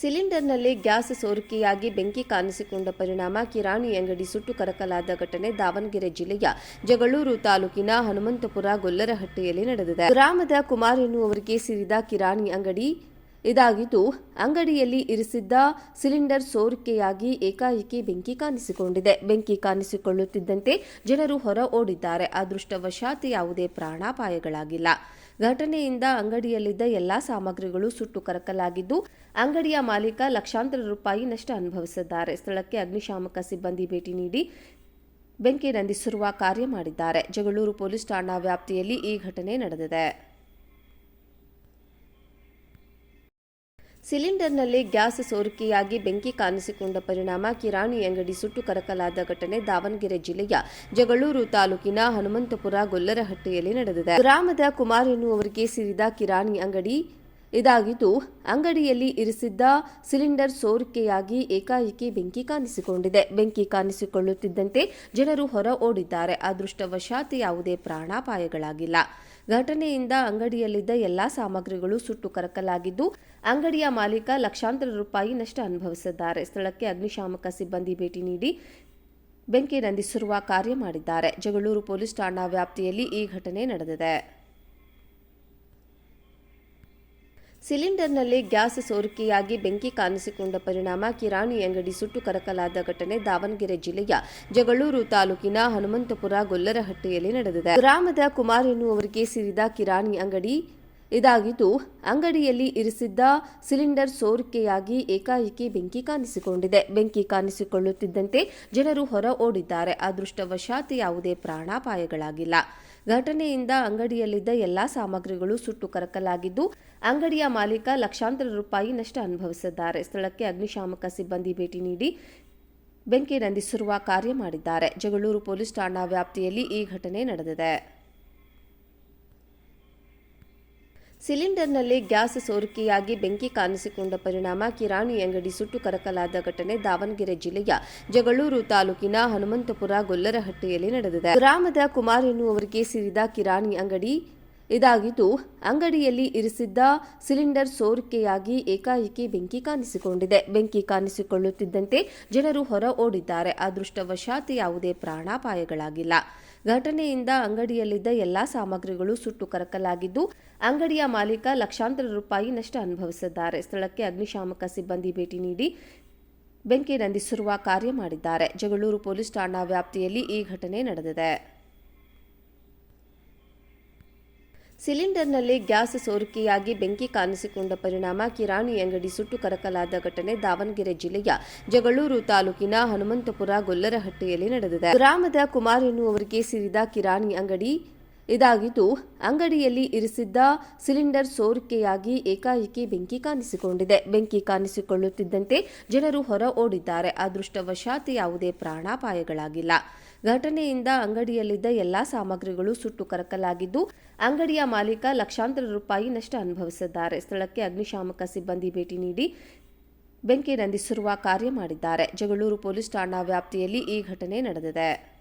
ಸಿಲಿಂಡರ್ನಲ್ಲಿ gas ಸೋರಿಕೆಯಾಗಿ ಬೆಂಕಿ ಕಾಣಿಸಿಕೊಂಡ ಪರಿಣಾಮ ಕಿರಾಣಿ ಅಂಗಡಿ ಸುಟ್ಟು ಕರಕಲಾದ ಘಟನೆ ದಾವಣಗೆರೆ ಜಿಲ್ಲೆಯ ಜಗಳೂರು ತಾಲೂಕಿನ ಹನುಮಂತಪುರ ಗೊಲ್ಲರಹಟ್ಟಿಯಲ್ಲಿ ನಡೆದಿದೆ. ಗ್ರಾಮದ ಕುಮಾರ್ ಎನ್ನುವರಿಗೆ ಸೇರಿದ ಕಿರಾಣಿ ಅಂಗಡಿ ಇದಾಗಿದ್ದು, ಅಂಗಡಿಯಲ್ಲಿ ಇರಿಸಿದ್ದ ಸಿಲಿಂಡರ್ ಸೋರಿಕೆಯಾಗಿ ಏಕಾಏಕಿ ಬೆಂಕಿ ಕಾಣಿಸಿಕೊಂಡಿದೆ. ಬೆಂಕಿ ಕಾಣಿಸಿಕೊಳ್ಳುತ್ತಿದ್ದಂತೆ ಜನರು ಹೊರ ಓಡಿದ್ದಾರೆ ಅದೃಷ್ಟವಶಾತ್ ಯಾವುದೇ ಪ್ರಾಣಾಪಾಯಗಳಾಗಿಲ್ಲ. ಘಟನೆಯಿಂದ ಅಂಗಡಿಯಲ್ಲಿದ್ದ ಎಲ್ಲಾ ಸಾಮಗ್ರಿಗಳು ಸುಟ್ಟು ಕರಕಲಾಗಿದ್ದು, ಅಂಗಡಿಯ ಮಾಲೀಕ ಲಕ್ಷಾಂತರ ರೂಪಾಯಿ ನಷ್ಟ ಅನುಭವಿಸಿದ್ದಾರೆ. ಸ್ಥಳಕ್ಕೆ ಅಗ್ನಿಶಾಮಕ ಸಿಬ್ಬಂದಿ ಭೇಟಿ ನೀಡಿ ಬೆಂಕಿ ನಂದಿಸಿರುವ ಕಾರ್ಯ ಮಾಡಿದ್ದಾರೆ. ಜಗಳೂರು ಪೊಲೀಸ್ ಠಾಣಾ ವ್ಯಾಪ್ತಿಯಲ್ಲಿ ಈ ಘಟನೆ ನಡೆದಿದೆ. ಸಿಲಿಂಡರ್ನಲ್ಲಿ ಗ್ಯಾಸ್ ಸೋರಿಕೆಯಾಗಿ ಬೆಂಕಿ ಕಾಣಿಸಿಕೊಂಡ ಪರಿಣಾಮ ಕಿರಾಣಿ ಅಂಗಡಿ ಸುಟ್ಟು ಕರಕಲಾದ ಘಟನೆ ದಾವಣಗೆರೆ ಜಿಲ್ಲೆಯ ಜಗಳೂರು ತಾಲೂಕಿನ ಹನುಮಂತಪುರ ಗೊಲ್ಲರಹಟ್ಟಿಯಲ್ಲಿ ನಡೆದಿದೆ. ಗ್ರಾಮದ ಕುಮಾರ್ ಎನ್ನುವರಿಗೆ ಸೇರಿದ ಕಿರಾಣಿ ಅಂಗಡಿ ಇದಾಗಿದ್ದು, ಅಂಗಡಿಯಲ್ಲಿ ಇರಿಸಿದ್ದ ಸಿಲಿಂಡರ್ ಸೋರಿಕೆಯಾಗಿ ಏಕಾಏಕಿ ಬೆಂಕಿ ಕಾಣಿಸಿಕೊಂಡಿದೆ. ಬೆಂಕಿ ಕಾಣಿಸಿಕೊಳ್ಳುತ್ತಿದ್ದಂತೆ ಜನರು ಹೊರ ಓಡಿದ್ದಾರೆ ಅದೃಷ್ಟವಶಾತ್ ಯಾವುದೇ ಪ್ರಾಣಾಪಾಯಗಳಾಗಿಲ್ಲ. ಘಟನೆಯಿಂದ ಅಂಗಡಿಯಲ್ಲಿದ್ದ ಎಲ್ಲಾ ಸಾಮಗ್ರಿಗಳು ಸುಟ್ಟು ಕರಕಲಾಗಿದ್ದು, ಅಂಗಡಿಯ ಮಾಲೀಕ ಲಕ್ಷಾಂತರ ರೂಪಾಯಿ ನಷ್ಟ ಅನುಭವಿಸಿದ್ದಾರೆ. ಸ್ಥಳಕ್ಕೆ ಅಗ್ನಿಶಾಮಕ ಸಿಬ್ಬಂದಿ ಭೇಟಿ ನೀಡಿ ಬೆಂಕಿ ನಂದಿಸಿರುವ ಕಾರ್ಯ ಮಾಡಿದ್ದಾರೆ. ಜಗಳೂರು ಪೊಲೀಸ್ ಠಾಣಾ ವ್ಯಾಪ್ತಿಯಲ್ಲಿ ಈ ಘಟನೆ ನಡೆದಿದೆ. ಸಿಲಿಂಡರ್ನಲ್ಲಿ ಗ್ಯಾಸ್ ಸೋರಿಕೆಯಾಗಿ ಬೆಂಕಿ ಕಾಣಿಸಿಕೊಂಡ ಪರಿಣಾಮ ಕಿರಾಣಿ ಅಂಗಡಿ ಸುಟ್ಟು ಕರಕಲಾದ ಘಟನೆ ದಾವಣಗೆರೆ ಜಿಲ್ಲೆಯ ಜಗಳೂರು ತಾಲೂಕಿನ ಹನುಮಂತಪುರ ಗೊಲ್ಲರಹಟ್ಟಿಯಲ್ಲಿ ನಡೆದಿದೆ. ಗ್ರಾಮದ ಕುಮಾರ್ ಎನ್ನುವರಿಗೆ ಸೇರಿದ ಕಿರಾಣಿ ಅಂಗಡಿ ಇದಾಗಿದ್ದು, ಅಂಗಡಿಯಲ್ಲಿ ಇರಿಸಿದ್ದ ಸಿಲಿಂಡರ್ ಸೋರಿಕೆಯಾಗಿ ಏಕಾಏಕಿ ಬೆಂಕಿ ಕಾಣಿಸಿಕೊಂಡಿದೆ. ಬೆಂಕಿ ಕಾಣಿಸಿಕೊಳ್ಳುತ್ತಿದ್ದಂತೆ ಜನರು ಹೊರ ಓಡಿದ್ದಾರೆ. ಅದೃಷ್ಟವಶಾತ್ ಯಾವುದೇ ಪ್ರಾಣಾಪಾಯಗಳಾಗಿಲ್ಲ. ಘಟನೆಯಿಂದ ಅಂಗಡಿಯಲ್ಲಿದ್ದ ಎಲ್ಲಾ ಸಾಮಗ್ರಿಗಳು ಸುಟ್ಟು ಕರಕಲಾಗಿದ್ದು, ಅಂಗಡಿಯ ಮಾಲೀಕ ಲಕ್ಷಾಂತರ ರೂಪಾಯಿ ನಷ್ಟ ಅನುಭವಿಸಿದ್ದಾರೆ. ಸ್ಥಳಕ್ಕೆ ಅಗ್ನಿಶಾಮಕ ಸಿಬ್ಬಂದಿ ಭೇಟಿ ನೀಡಿ ಬೆಂಕಿ ನಂದಿಸಿರುವ ಕಾರ್ಯ ಮಾಡಿದ್ದಾರೆ. ಜಗಳೂರು ಪೊಲೀಸ್ ಠಾಣಾ ವ್ಯಾಪ್ತಿಯಲ್ಲಿ ಈ ಘಟನೆ ನಡೆದಿದೆ. ಸಿಲಿಂಡರ್ನಲ್ಲಿ ಗ್ಯಾಸ್ ಸೋರಿಕೆಯಾಗಿ ಬೆಂಕಿ ಕಾಣಿಸಿಕೊಂಡ ಪರಿಣಾಮ ಕಿರಾಣಿ ಅಂಗಡಿ ಸುಟ್ಟು ಕರಕಲಾದ ಘಟನೆ ದಾವಣಗೆರೆ ಜಿಲ್ಲೆಯ ಜಗಳೂರು ತಾಲೂಕಿನ ಹನುಮಂತಪುರ ಗೊಲ್ಲರಹಟ್ಟಿಯಲ್ಲಿ ನಡೆದಿದೆ. ಗ್ರಾಮದ ಕುಮಾರ್ ಎನ್ನುವರಿಗೆ ಸೇರಿದ ಕಿರಾಣಿ ಅಂಗಡಿ ಇದಾಗಿದ್ದು, ಅಂಗಡಿಯಲ್ಲಿ ಇರಿಸಿದ್ದ ಸಿಲಿಂಡರ್ ಸೋರಿಕೆಯಾಗಿ ಏಕಾಏಕಿ ಬೆಂಕಿ ಕಾಣಿಸಿಕೊಂಡಿದೆ. ಬೆಂಕಿ ಕಾಣಿಸಿಕೊಳ್ಳುತ್ತಿದ್ದಂತೆ ಜನರು ಹೊರ ಓಡಿದ್ದಾರೆ ಅದೃಷ್ಟವಶಾತ್ ಯಾವುದೇ ಪ್ರಾಣಾಪಾಯಗಳಾಗಿಲ್ಲ. ಘಟನೆಯಿಂದ ಅಂಗಡಿಯಲ್ಲಿದ್ದ ಎಲ್ಲಾ ಸಾಮಗ್ರಿಗಳು ಸುಟ್ಟು ಕರಕಲಾಗಿದ್ದು, ಅಂಗಡಿಯ ಮಾಲೀಕ ಲಕ್ಷಾಂತರ ರೂಪಾಯಿ ನಷ್ಟ ಅನುಭವಿಸಿದ್ದಾರೆ. ಸ್ಥಳಕ್ಕೆ ಅಗ್ನಿಶಾಮಕ ಸಿಬ್ಬಂದಿ ಭೇಟಿ ನೀಡಿ ಬೆಂಕಿ ನಂದಿಸಿರುವ ಕಾರ್ಯ ಮಾಡಿದ್ದಾರೆ. ಜಗಳೂರು ಪೊಲೀಸ್ ಠಾಣಾ ವ್ಯಾಪ್ತಿಯಲ್ಲಿ ಈ ಘಟನೆ ನಡೆದಿದೆ. ಸಿಲಿಂಡರ್ನಲ್ಲಿ ಗ್ಯಾಸ್ ಸೋರಿಕೆಯಾಗಿ ಬೆಂಕಿ ಕಾಣಿಸಿಕೊಂಡ ಪರಿಣಾಮ ಕಿರಾಣಿ ಅಂಗಡಿ ಸುಟ್ಟು ಕರಕಲಾದ ಘಟನೆ ದಾವಣಗೆರೆ ಜಿಲ್ಲೆಯ ಜಗಳೂರು ತಾಲೂಕಿನ ಹನುಮಂತಪುರ ಗೊಲ್ಲರಹಟ್ಟಿಯಲ್ಲಿ ನಡೆದಿದೆ. ಗ್ರಾಮದ ಕುಮಾರ್ ಎನ್ನುವರಿಗೆ ಸೇರಿದ ಕಿರಾಣಿ ಅಂಗಡಿ ಇದಾಗಿದ್ದು, ಅಂಗಡಿಯಲ್ಲಿ ಇರಿಸಿದ್ದ ಸಿಲಿಂಡರ್ ಸೋರಿಕೆಯಾಗಿ ಏಕಾಏಕಿ ಬೆಂಕಿ ಕಾಣಿಸಿಕೊಂಡಿದೆ. ಬೆಂಕಿ ಕಾಣಿಸಿಕೊಳ್ಳುತ್ತಿದ್ದಂತೆ ಜನರು ಹೊರ ಓಡಿದ್ದಾರೆ. ಅದೃಷ್ಟವಶಾತ್ ಯಾವುದೇ ಪ್ರಾಣಾಪಾಯಗಳಾಗಿಲ್ಲ. ಘಟನೆಯಿಂದ ಅಂಗಡಿಯಲ್ಲಿದ್ದ ಎಲ್ಲಾ ಸಾಮಗ್ರಿಗಳು ಸುಟ್ಟು ಕರಕಲಾಗಿದ್ದು, ಅಂಗಡಿಯ ಮಾಲೀಕ ಲಕ್ಷಾಂತರ ರೂಪಾಯಿ ನಷ್ಟ ಅನುಭವಿಸಿದ್ದಾರೆ. ಸ್ಥಳಕ್ಕೆ ಅಗ್ನಿಶಾಮಕ ಸಿಬ್ಬಂದಿ ಭೇಟಿ ನೀಡಿ ಬೆಂಕಿ ನಂದಿಸಿರುವ ಕಾರ್ಯ ಮಾಡಿದ್ದಾರೆ. ಜಗಳೂರು ಪೊಲೀಸ್ ಠಾಣಾ ವ್ಯಾಪ್ತಿಯಲ್ಲಿ ಈ ಘಟನೆ ನಡೆದಿದೆ.